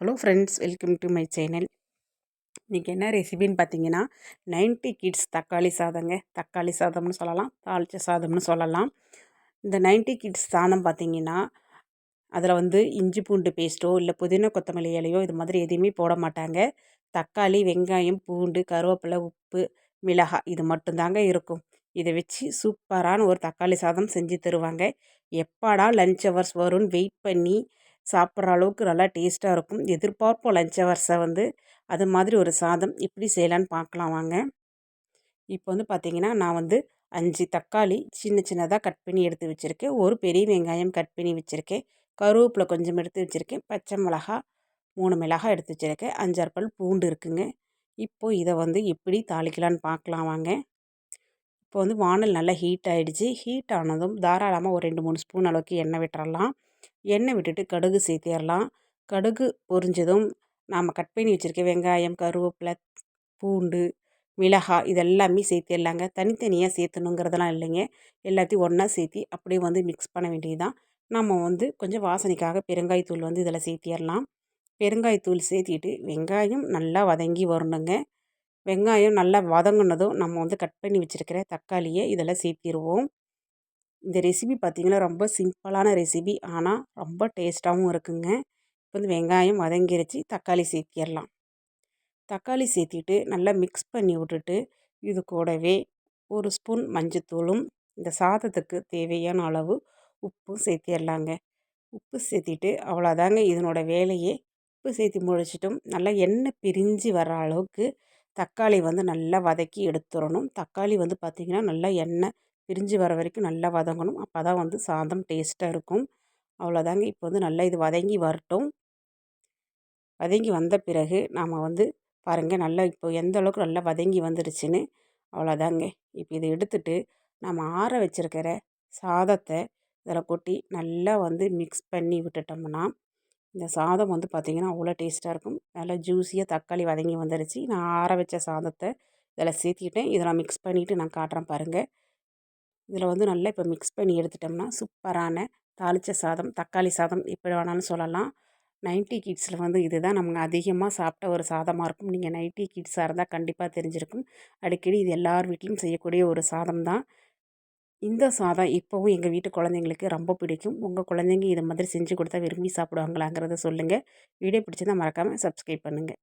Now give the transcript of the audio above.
Hello friends welcome to my channel இன்றைக்கி என்ன ரெசிபின்னு பார்த்தீங்கன்னா நைன்ட்டி கிட்ஸ் தக்காளி சாதங்க. தக்காளி சாதம்னு சொல்லலாம் தாளித்த சாதம்னு சொல்லலாம். இந்த நைன்ட்டி கிட்ஸ் சாதம் பார்த்தீங்கன்னா அதில் வந்து இஞ்சி பூண்டு பேஸ்ட்டோ இல்லை புதினா கொத்தமல்லி இலையோ இது மாதிரி எதுவுமே போட மாட்டாங்க. தக்காளி வெங்காயம் பூண்டு கருவேப்பிலை உப்பு மிளகாய் இது மட்டும்தாங்க இருக்கும். இதை வச்சு சூப்பரான ஒரு தக்காளி சாதம் செஞ்சு தருவாங்க. எப்பாடா லஞ்ச் ஹவர்ஸ் வரும்னு வெயிட் பண்ணி சாப்பிட்ற அளவுக்கு நல்லா டேஸ்ட்டாக இருக்கும். எதிர்பார்ப்போம் லஞ்ச் ஹவர்ஸை வந்து அது மாதிரி ஒரு சாதம் எப்படி செய்யலான்னு பார்க்கலாம் வாங்க. இப்போ வந்து பார்த்திங்கன்னா நான் வந்து அஞ்சு தக்காளி சின்ன சின்னதாக கட் பண்ணி எடுத்து வச்சுருக்கேன். ஒரு பெரிய வெங்காயம் கட் பண்ணி வச்சுருக்கேன். கருவேப்பிலை கொஞ்சம் எடுத்து வச்சுருக்கேன். பச்சை மிளகா மூணு மிளகா எடுத்து வச்சுருக்கேன். அஞ்சாறு பல் பூண்டு இருக்குங்க. இப்போது இதை வந்து எப்படி தாளிக்கலான்னு பார்க்கலாம் வாங்க. இப்போ வந்து வானல் நல்லா ஹீட் ஆகிடுச்சு ஹீட் ஆனதும் தாராளமாக ஒரு ரெண்டு மூணு ஸ்பூன் அளவுக்கு எண்ணெய் விட்டுறலாம். எண்ணெய் விட்டுட்டு கடுகு சேர்த்திடலாம். கடுகு பொரிஞ்சதும் நாம் கட் பண்ணி வச்சுருக்க வெங்காயம் கருவேப்பிலை பூண்டு மிளகாய் இதெல்லாமே சேர்த்திடலாங்க. தனித்தனியாக சேர்த்தணுங்கிறதெல்லாம் இல்லைங்க. எல்லாத்தையும் ஒன்றா சேர்த்தி அப்படியே வந்து மிக்ஸ் பண்ண வேண்டியது தான் நம்ம வந்து கொஞ்சம் வாசனைக்காக பெருங்காயத்தூள் வந்து இதில் சேர்த்திடலாம். பெருங்காயத்தூள் சேர்த்திட்டு வெங்காயம் நல்லா வதங்கி வரணுங்க. வெங்காயம் நல்லா வதங்கினதும் நம்ம வந்து கட் பண்ணி வச்சுருக்கிற தக்காளியை இதில் சேர்த்திடுவோம் இந்த ரெசிபி பார்த்திங்கன்னா ரொம்ப சிம்பிளான ரெசிபி ஆனால் ரொம்ப டேஸ்ட்டாகவும் இருக்குங்க. இப்போ வந்து வெங்காயம் வதங்கிருச்சு. தக்காளி சேர்த்திடலாம். தக்காளி சேர்த்திட்டு நல்லா மிக்ஸ் பண்ணி விட்டுட்டு இது கூடவே ஒரு ஸ்பூன் மஞ்சத்தூளும் இந்த சாதத்துக்கு தேவையான அளவு உப்பும் சேர்த்திடலாங்க. உப்பு சேர்த்திட்டு அவ்வளோதாங்க இதனோட வேலையே. உப்பு சேர்த்தி முடிச்சிட்டும் நல்லா எண்ணெய் பிரிஞ்சு வர அளவுக்கு தக்காளி வந்து நல்லா வதக்கி எடுத்துடணும். தக்காளி வந்து பார்த்திங்கன்னா நல்லா எண்ணெய் பிரிஞ்சு வர வரைக்கும் நல்லா வதங்கணும். அப்போ தான் வந்து சாதம் டேஸ்ட்டாக இருக்கும். அவ்வளோதாங்க இப்போ வந்து நல்லா இது வதங்கி வரட்டும். வதங்கி வந்த பிறகு நாம் வந்து பாருங்கள் நல்லா இப்போ எந்த அளவுக்கு நல்லா வதங்கி வந்துடுச்சுன்னு அவ்வளோதாங்க இப்போ இதை எடுத்துட்டு நம்ம ஆற வச்சுருக்கிற சாதத்தை இதில் கொட்டி நல்லா வந்து மிக்ஸ் பண்ணி விட்டுட்டோம்னா இந்த சாதம் வந்து பார்த்திங்கன்னா அவ்வளோ டேஸ்ட்டாக இருக்கும். நல்லா ஜூஸியாக தக்காளி வதங்கி வந்துடுச்சு நான் ஆற வச்ச சாதத்தை இதில் சேர்த்திக்கிட்டேன் இதை நான் மிக்ஸ் பண்ணிவிட்டு நான் காட்டுறேன் பாருங்கள் இதில் வந்து நல்லா இப்போ மிக்ஸ் பண்ணி எடுத்துட்டோம்னா சூப்பரான தாளித்த சாதம் தக்காளி சாதம் எப்படி வேணாலும் சொல்லலாம். நைன்ட்டி கிட்ஸில் வந்து இதுதான் நம்ம அதிகமாக சாப்பிட்ட ஒரு சாதமாக இருக்கும். நீங்கள் நைன்ட்டி கிட்ஸாக இருந்தால் கண்டிப்பாக தெரிஞ்சிருக்கும். அடிக்கடி இது எல்லார் வீட்லேயும் செய்யக்கூடிய ஒரு சாதம் தான். இந்த சாதம் இப்போவும் எங்கள் வீட்டு குழந்தைங்களுக்கு ரொம்ப பிடிக்கும். உங்கள் குழந்தைங்க இது மாதிரி செஞ்சு கொடுத்தா விரும்பி சாப்பிடுவாங்களாங்கிறத சொல்லுங்கள் வீடியோ பிடிச்சதான் மறக்காமல் சப்ஸ்கிரைப் பண்ணுங்கள்